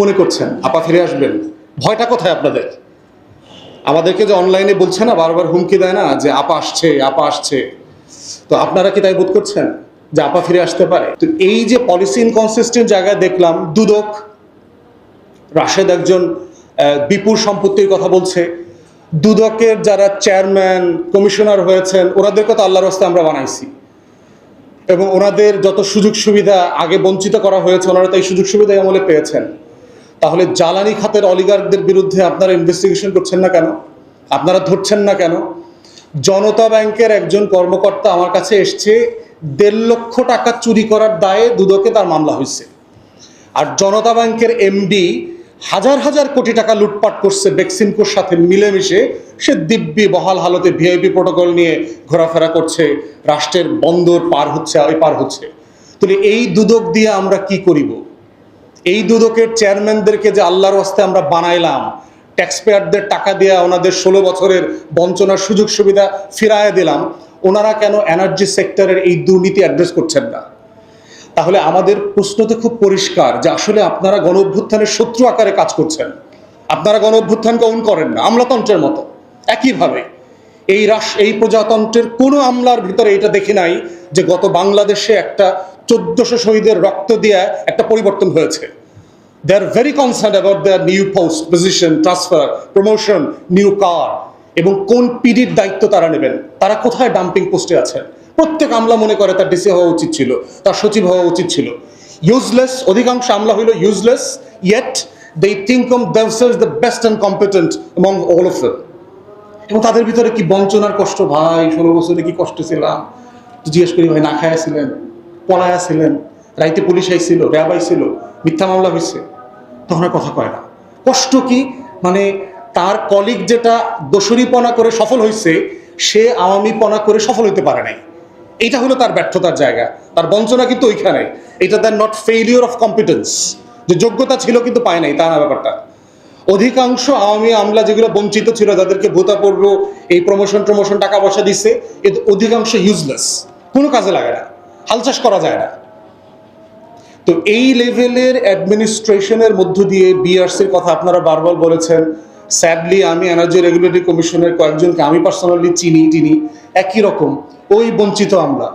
মনে করছেন? আপা ফিরে আসবেন। ভয়টা কোথায় আপনাদের? আমাদেরকে যে অনলাইনে বলছে না, বারবার হুমকি দেয় না যে আপা আসছে আপা আসছে। তো আপনারা কি তাই বোধ করছেন যে আপা ফিরে আসতে পারে? তো এই যে পলিসি ইনকনসিস্টেন্ট জায়গায় দেখলাম, দুদক, রাশেদ একজন বিপুল সম্পত্তির কথা বলছে। দুদকের যারা চেয়ারম্যান কমিশনার হয়েছেন, ওনাদেরকে তো আল্লাহর রাস্তায় আমরা বানাইছি। এবং ওনাদের যত সুযোগ সুবিধা আগে বঞ্চিত করা হয়েছে, ওনারা তাই সুযোগ সুবিধা আমলে পেয়েছেন। তাহলে জ্বালানি খাতের অলিগারদের বিরুদ্ধে আপনারা ইনভেস্টিগেশন করছেন না কেন? আপনারা ধরছেন না কেন? জনতা ব্যাংকের একজন কর্মকর্তা আমার কাছে এসছে, দেড় লক্ষ টাকা চুরি করার দায়ে দুদকে তার মামলা হয়েছে। আর জনতা ব্যাংকের এমডি হাজার হাজার কোটি টাকা লুটপাট করছে বেক্সিমকোর সাথে মিলেমিশে। সে দিব্যি বহাল হালতে ভিআইপি প্রোটোকল নিয়ে ঘোরাফেরা করছে, রাষ্ট্রের বন্দর পার হচ্ছে পার হচ্ছে। তাহলে এই দুদক দিয়ে আমরা কি করিব? এই দুদকের চেয়ারম্যানদেরকে যে আল্লাহর ওয়াস্তে আমরা বানাইলাম ট্যাক্স পেয়ারদের টাকা দিয়ে ওনাদের ষোলো বছরের বঞ্চনার সুযোগ সুবিধা ফিরায় দিলাম, ওনারা কেন এনার্জি সেক্টরের এই দুর্নীতি অ্যাড্রেস করছেন না? তাহলে আমাদের প্রশ্ন তো খুব পরিষ্কার যে আসলে আপনারা গণ অভ্যুত্থানের শত্রু আকারে কাজ করছেন। আপনারা গণ অভ্যুত্থানকে অন করেন না, আমলাতন্ত্রের মতো। একইভাবে এই রাস এই প্রজাতন্ত্রের কোনো আমলার ভিতরে এটা দেখি নাই যে গত বাংলাদেশে একটা চোদ্দশো শহীদের রক্ত দিয়ে একটা পরিবর্তন হয়েছে। They are very concern about their new post position transfer promotion new car এবং কোন পিডির দায়িত্ব তারা নেবেন। তারা কোথায় ডাম্পিং পোস্টে আছেন? প্রত্যেক আমলা মনে করে তার ডিসি হওয়া উচিত ছিল, তার সচিব হওয়া উচিত ছিল। ইউজলেস অধিকাংশ আমলা হইল useless yet they think of themselves the best and competent among all of them এবং তাদের ভিতরে কি বঞ্চনার কষ্ট? ভাই, ষোলো বছরে কি কষ্ট ছিলাম? জিজ্ঞেস করি, ভাই, না খায়া ছিলেন, পলায়া ছিলেন, রাইতে পুলিশ আইছিল, র্যাব আইছিল, মিথ্যা মামলা হয়েছে তখন আর কথা কয় না। কষ্ট কি? মানে তার কলিগ যেটা দোসরিপনা করে সফল হয়েছে সে আওয়ামীপনা করে সফল হতে পারে নাই। এটা হলো তার ব্যর্থতার জায়গা। তার বঞ্চনা কিন্তু ওইখানে। এটা তার নট ফেইলিওর অফ কম্পিটেন্স যে যোগ্যতা ছিল কিন্তু পায় নাই, তা না ব্যাপারটা। অধিকাংশ আওয়ামী আমলা যেগুলো বঞ্চিত ছিল, যাদেরকে ভোতা ভূতাপূর্ব এই প্রমোশন প্রমোশন টাকা পয়সা দিচ্ছে এতে অধিকাংশ ইউজলেস কোনো কাজে লাগে না। হাল চাষ করা যায় না। তো এই লেভেলের অ্যাডমিনিস্ট্রেশনের মধ্য দিয়ে বিআরসির কথা আপনারা বারবার বলেছেন। স্যাডলি আমি এনার্জি রেগুলেটরি কমিশনের কয়েকজনকে, আমি পার্সোনালি চিনি চিনি একই রকম, ওই বঞ্চিত আমরা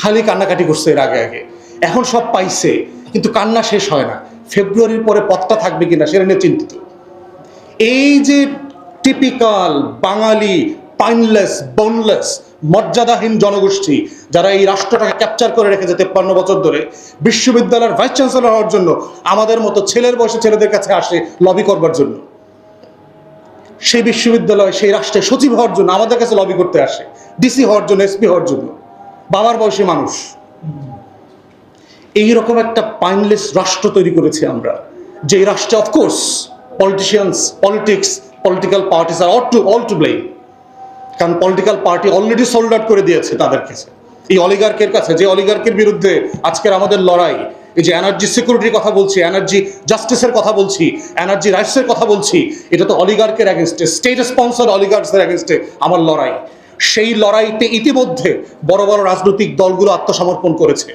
খালি কান্নাকাটি করছে এর আগে আগে। এখন সব পাইছে, কিন্তু কান্না শেষ হয় না। ফেব্রুয়ারির পরে পথটা থাকবে কিনা, সেটা নিয়ে চিন্তিত। এই যে টিপিক্যাল বাঙালি পাইনলেস বোনলেস মর্যাদাহীন জনগোষ্ঠী, যারা এই রাষ্ট্রটাকে ক্যাপচার করে রেখেছে তেপ্পান্ন বছর ধরে, বিশ্ববিদ্যালয়ের ভাইস চ্যান্সেলর হওয়ার জন্য আমাদের মতো ছেলের বয়সে ছেলেদের কাছে আসে লবি করবার জন্য। সেই বিশ্ববিদ্যালয়, সেই রাষ্ট্রের সচিব হওয়ার জন্য আমাদের কাছে লবি করতে আসে ডিসি হওয়ার জন্য এসপি হওয়ার জন্য। বাবার বয়সী মানুষ। এইরকম একটা পাইনলেস রাষ্ট্র তৈরি করেছি আমরা। যে রাষ্ট্রে of course politicians politics political parties are all to all to blame কারণ political party already sold out করে দিয়েছে তাদের কাছে। এই অলিগার্কের কাছে, যে অলিগার্কের বিরুদ্ধে আজকের আমাদের লড়াই, এই যে এনার্জি সিকিউরিটির কথা বলছি এনার্জি জাস্টিসের কথা বলছি এনার্জি রাইটসের কথা বলছি, এটা তো অলিগার্কের অ্যাগেনস্টে স্টেট স্পন্সর অলিগার্কসের অ্যাগেনস্টে আমার লড়াই। সেই লড়াইতে ইতিমধ্যে বড় বড় রাজনৈতিক দলগুলো আত্মসমর্পণ করেছে।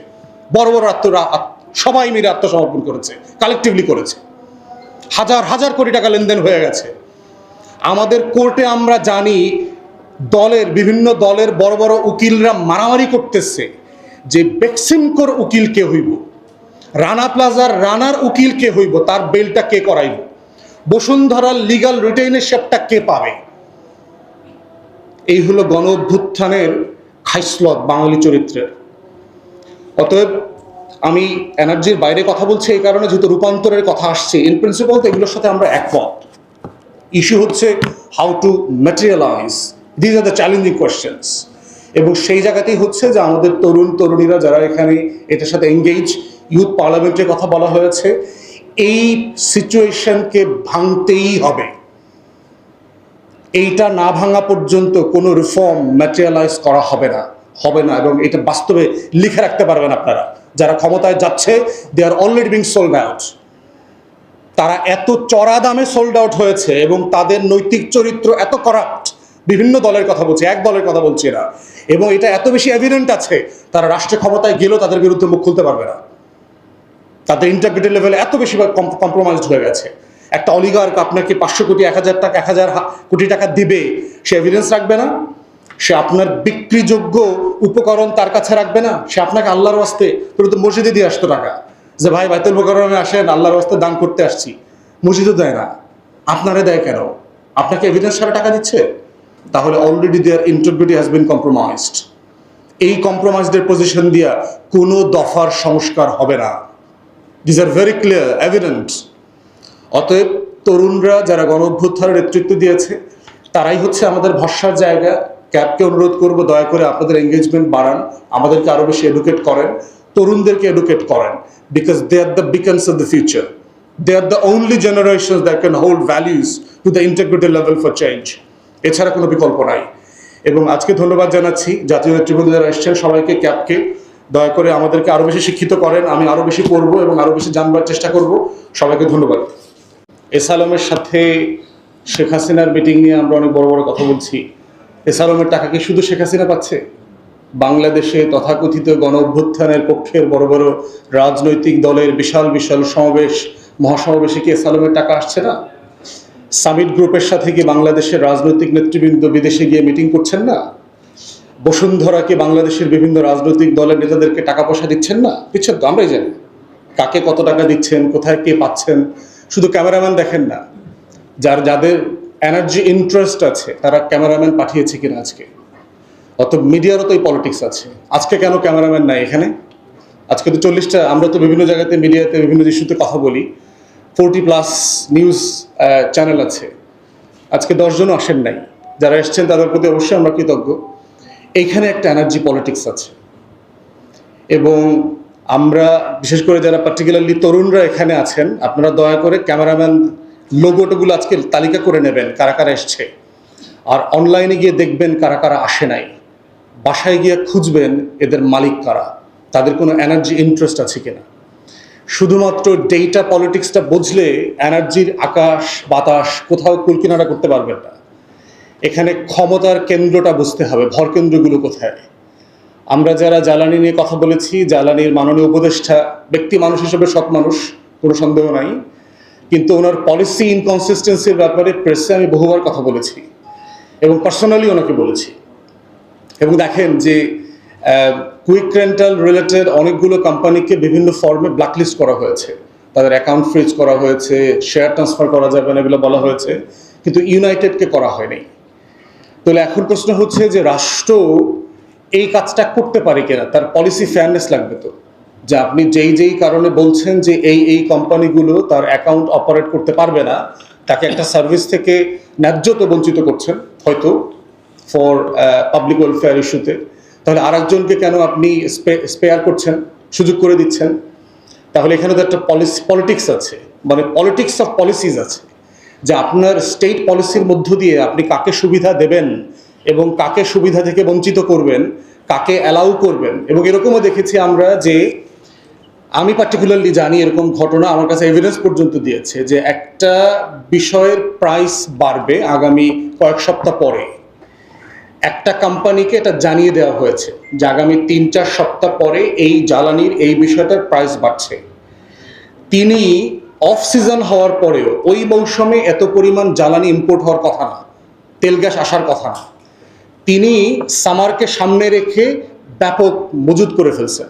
বড় বড় আত্ম সবাই মিলে আত্মসমর্পণ করেছে কালেকটিভলি করেছে। হাজার হাজার কোটি টাকা লেনদেন হয়ে গেছে। আমাদের কোর্টে আমরা জানি দলের, বিভিন্ন দলের বড় বড় উকিলরা মারামারি করতেছে যে বেক্সিমকোর উকিল কে হইব? রানা প্লাজার রানার উকিল কে হইব? তার বেলটা কে করাইব? বসুন্ধরার লিগাল রিটেইনেরশিপটা কে পাবে? এই হলো গণ অভ্যুত্থানের খাইসলত বাঙালি চরিত্রের। অতএব আমি এনার্জির বাইরে কথা বলছি এই কারণে, যেহেতু রূপান্তরের কথা আসছে ইন প্রিন্সিপাল তো এগুলোর সাথে আমরা একমত। ইস্যু হচ্ছে how to materialise these are the challenging questions এবং সেই জায়গাতেই হচ্ছে যে আমাদের তরুণ, তরুণীরা যারা এখানে এটার সাথে এঙ্গেজ ইউথ পার্লামেন্টের কথা বলা হয়েছে, এই সিচুয়েশনকে ভাঙতেই হবে। এইটা না ভাঙা পর্যন্ত কোনো রিফর্ম ম্যাটেরিয়ালাইজ করা হবে না হবে না, এবং এটা বাস্তবে লিখে রাখতে পারবেন আপনারা। যারা ক্ষমতায় যাচ্ছে they are already being sold out তারা এত চড়া দামে সোল্ড আউট হয়েছে এবং তাদের নৈতিক চরিত্র এত করাপ্ট বিভিন্ন দলের কথা বলছি, এক দলের কথা বলছি না এবং এটা এত বেশি এভিডেন্ট আছে, তারা রাষ্ট্র ক্ষমতায় গেলেও তাদের বিরুদ্ধে মুখ খুলতে পারবে না। তাদের ইন্টারগ্রিটি লেভেলে এত বেশি কম্প্রোমাইজ হয়ে গেছে। একটা অলিগার্ক আপনাকে পাঁচশো কোটি, এক হাজার টাকা, এক হাজার কোটি টাকা দিবে, সে এভিডেন্স রাখবে না। সে আপনার বিক্রিযোগ্য উপকরণ তার কাছে রাখবে না? সে আপনাকে আল্লাহর ওয়াস্তে তো মসজিদে দিয়ে আসতো টাকা। যে ভাই, বাইতুল উপকরণে আসেন, আল্লাহর ওয়াস্তে দান করতে আসছি। মসজিদও দেয় না। আপনারে দেয় কেন? আপনাকে এভিডেন্স ছাড়া টাকা দিচ্ছে? তাহলে already their integrity has been compromised এই কম্প্রোমাইজডের পজিশন দিয়া কোনো দফার সংস্কার হবে না। This are very clear evident অতএব তরুণরা যারা গণ নেতৃত্ব দিয়েছে, তারাই হচ্ছে আমাদের ভরসার জায়গা। ক্যাবকে অনুরোধ করব, দয়া করে আপনাদের এঙ্গেজমেন্ট বাড়ান, আমাদেরকে আরও বেশি এডুকেট করেন, তরুণদেরকে এডুকেট করেন because they are the beacons of the future they are the only generation that can hold values to the integrated level for change এছাড়া কোনো বিকল্প নাই। এবং আজকে ধন্যবাদ জানাচ্ছি, জাতীয় নেতৃবৃন্দ যারা এসছেন, সবাইকে ক্যাবকে দয়া করে আমাদেরকে আরও বেশি শিক্ষিত করেন, আমি আরও বেশি পড়ব এবং আরও বেশি জানবার চেষ্টা করব। সবাইকে ধন্যবাদ। এস আলমের সাথে শেখ হাসিনার মিটিং নিয়ে আমরা অনেক বড় বড় কথা বলছি। এস আলমের টাকা কি শুধু শেখ হাসিনা পাচ্ছে? বাংলাদেশে তথাকথিত গণ অভ্যুত্থানের পক্ষের বড় বড় রাজনৈতিক দলের বিশাল বিশাল সমাবেশ, মহাসমাবেশে কি এস আলমের টাকা আসছে না? সামিট গ্রুপের সাথে কি বাংলাদেশের রাজনৈতিক নেতৃবৃন্দ বিদেশে গিয়ে মিটিং করছেন না? বসুন্ধরা বসুন্ধরাকে বাংলাদেশের বিভিন্ন রাজনৈতিক দলের নেতাদেরকে টাকা পয়সা দিচ্ছেন না? দিচ্ছেন তো, আমরাই জানি। কাকে কত টাকা দিচ্ছেন, কোথায় কে পাচ্ছেন, শুধু ক্যামেরাম্যান দেখেন না। যার, যাদের এনার্জি ইন্টারেস্ট আছে, তারা ক্যামেরাম্যান পাঠিয়েছে কিনা আজকে? অত মিডিয়ারও তো এই পলিটিক্স আছে। আজকে কেন ক্যামেরাম্যান নাই এখানে? আজকে তো চল্লিশটা, আমরা তো বিভিন্ন জায়গাতে মিডিয়াতে বিভিন্ন ইস্যুতে কথা বলি। ফোরটি প্লাস নিউজ চ্যানেল আছে। আজকে দশজনও আসেন নাই। যারা এসছেন তাদের প্রতি অবশ্যই আমরা কৃতজ্ঞ। এইখানে একটা এনার্জি পলিটিক্স আছে। এবং আমরা, বিশেষ করে যারা পার্টিকুলারলি তরুণরা এখানে আছেন, আপনারা দয়া করে ক্যামেরাম্যান লোগোটোগুলো আজকে তালিকা করে নেবেন, কারা কারা এসছে। আর অনলাইনে গিয়ে দেখবেন কারা কারা আসে নাই। বাসায় গিয়ে খুঁজবেন এদের মালিক কারা, তাদের কোনো এনার্জি ইন্টারেস্ট আছে কিনা। শুধুমাত্র ডেটা পলিটিক্সটা বুঝলে এনার্জির আকাশ, বাতাস কোথাও কুলকিনারা করতে পারবেন না। এখানে ক্ষমতার কেন্দ্রটা বুঝতে হবে, ভর কেন্দ্রগুলো কোথায়? আমরা যারা জ্বালানি নিয়ে কথা বলেছি, জ্বালানির মাননীয় উপদেষ্টা, ব্যক্তি মানুষ হিসেবে সৎ মানুষ, কোনো সন্দেহ নাই। কিন্তু ওনার পলিসি ইনকনসিস্টেন্সির ব্যাপারে প্রেসে আমি বহুবার কথা বলেছি এবং পার্সোনালি ওনাকে বলেছি। এবং দেখেন যে কুইক রেন্টাল রিলেটেড অনেকগুলো কোম্পানিকে বিভিন্ন ফর্মে ব্ল্যাকলিস্ট করা হয়েছে। তাদের অ্যাকাউন্ট ফ্রিজ করা হয়েছে শেয়ার ট্রান্সফার করা যাবে না এগুলো বলা হয়েছে, কিন্তু ইউনাইটেডকে করা হয়নি। তাহলে এখন প্রশ্ন হচ্ছে যে রাষ্ট্র এই কাজটা করতে পারে কিনা? তার পলিসি ফেয়ারনেস লাগবে তো। যে আপনি যেই যেই কারণে বলছেন যে এই এই কোম্পানিগুলো তার অ্যাকাউন্ট অপারেট করতে পারবে না, তাকে একটা সার্ভিস থেকে ন্যায্যত বঞ্চিত করছেন, হয়তো ফর পাবলিক ওয়েলফেয়ার ইস্যুতে তাহলে আরেকজনকে কেন আপনি স্পেয়ার করছেন, সুযোগ করে দিচ্ছেন? তাহলে এখানে তো একটা পলিসি পলিটিক্স আছে মানে পলিটিক্স অফ পলিসিস আছে, যে আপনার স্টেট পলিসির মধ্য দিয়ে আপনি কাকে সুবিধা দেবেন এবং কাকে সুবিধা থেকে বঞ্চিত করবেন, কাকে অ্যালাউ করবেন। এবং এরকমও দেখেছি আমরা যে আমি পার্টিকুলারলি জানি এরকম ঘটনা আমার কাছে এভিডেন্স পর্যন্ত দিয়েছে যে একটা বিষয়ের প্রাইস বাড়বে আগামী কয়েক সপ্তাহ পরে। একটা কোম্পানিকে এটা জানিয়ে দেওয়া হয়েছে যে আগামী তিন চার সপ্তাহ পরে এই জ্বালানির এই বিষয়টার প্রাইস বাড়ছে। তিনি অফ সিজন হওয়ার পরেও ওই মৌসুমে এত পরিমাণ জ্বালানি ইম্পোর্ট হওয়ার কথা না, তেল গ্যাস আসার কথা না। তিনি সামারকে সামনে রেখে ব্যাপক মজুদ করে ফেলছেন।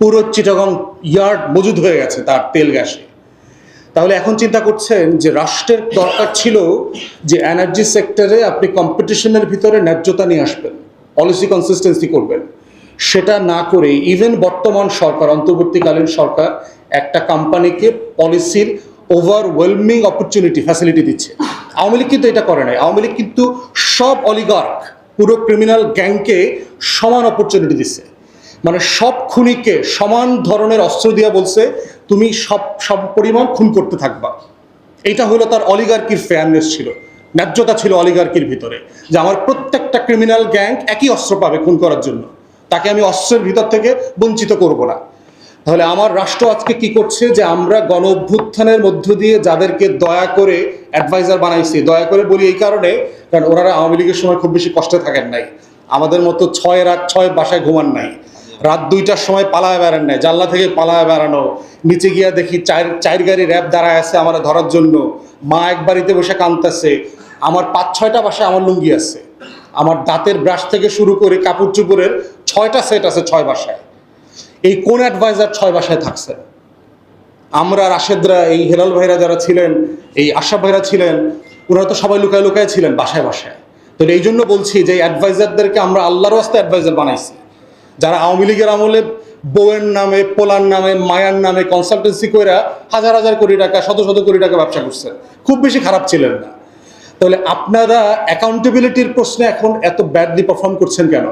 পুরো চিটাগং ইয়ার্ড মজুদ হয়ে গেছে তার তেল গ্যাসে। তাহলে এখন চিন্তা করছেন যে রাষ্ট্রের দরকার ছিল যে এনার্জি সেক্টরে আপনি কম্পিটিশনের ভিতরে ন্যায্যতা নিয়ে আসবেন পলিসি কনসিস্টেন্সি করবেন। সেটা না করে ইভেন বর্তমান সরকার, অন্তর্বর্তীকালীন সরকার একটা কোম্পানিকে পলিসির ওভারওয়েলমিং অপরচুনিটি ফ্যাসিলিটি দিচ্ছে। আওয়ামী লীগ কিন্তু এটা করে নাই। আওয়ামী লীগ কিন্তু সব অলিগার্ক পুরো ক্রিমিনাল গ্যাংকে সমান অপরচুনিটি দিচ্ছে। মানে সব খুনিকে সমান ধরনের অস্ত্র দিয়া বলছে, তুমি সব সব পরিমাণ খুন করতে থাকবা। এটা হলো তার অলিগার্কির ফেয়ারনেস ছিল। ন্যায্যতা ছিল অলিগার্কির ভিতরে, যে আমার প্রত্যেকটা ক্রিমিনাল গ্যাং একই অস্ত্র পাবে খুন করার জন্য। তাকে আমি অস্ত্রের ভিতর থেকে বঞ্চিত করব না। তাহলে আমার রাষ্ট্র আজকে কি করছে যে আমরা গণ অভ্যুত্থানের মধ্য দিয়ে যাদেরকে দয়া করে অ্যাডভাইজার বানাইছি, দয়া করে বলি এই কারণে, কারণ ওনারা আওয়ামী লীগের সময় খুব বেশি কষ্টে থাকেন নাই। আমাদের মতো ছয় রাত, ছয় বাসায় ঘুমান নাই। রাত দুইটার সময় পালায় বেড়ান নাই, জানলা থেকে পালায় বেড়ানো। নিচে গিয়া দেখি চার চার গাড়ি র্যাব দাঁড়ায় আছে আমার ধরার জন্য। মা এক বাড়িতে বসে কাঁদতেছে। আমার পাঁচ ছয়টা বাসায় আমার লুঙ্গি আছে। আমার দাঁতের ব্রাশ থেকে শুরু করে কাপড় চুপড়ের ছয়টা সেট আছে ছয় বাসায়। এই কোন অ্যাডভাইজার ছয় বাসায় থাকছে আমরা রাশেদরা, এই হেলাল ভাইরা যারা ছিলেন, এই আশা ভাইরা ছিলেন, ওনারা তো সবাই লুকায় লুকায় ছিলেন বাসায় বাসায়। তো এই জন্য বলছি যে অ্যাডভাইজারদেরকে আমরা আল্লাহর রাস্তায় অ্যাডভাইজার বানাইছি। যারা আওয়ামী লীগের আমলে বউয়ের নামে, পোলার নামে, মায়ার নামে কনসালটেন্সি কইরা হাজার হাজার কোটি টাকা, শত শত কোটি টাকা ব্যবসা করছেন খুব বেশি খারাপ ছিলেন না। তাহলে আপনারা অ্যাকাউন্টেবিলিটির প্রশ্নে এখন এত ব্যাডলি পারফর্ম করছেন কেন?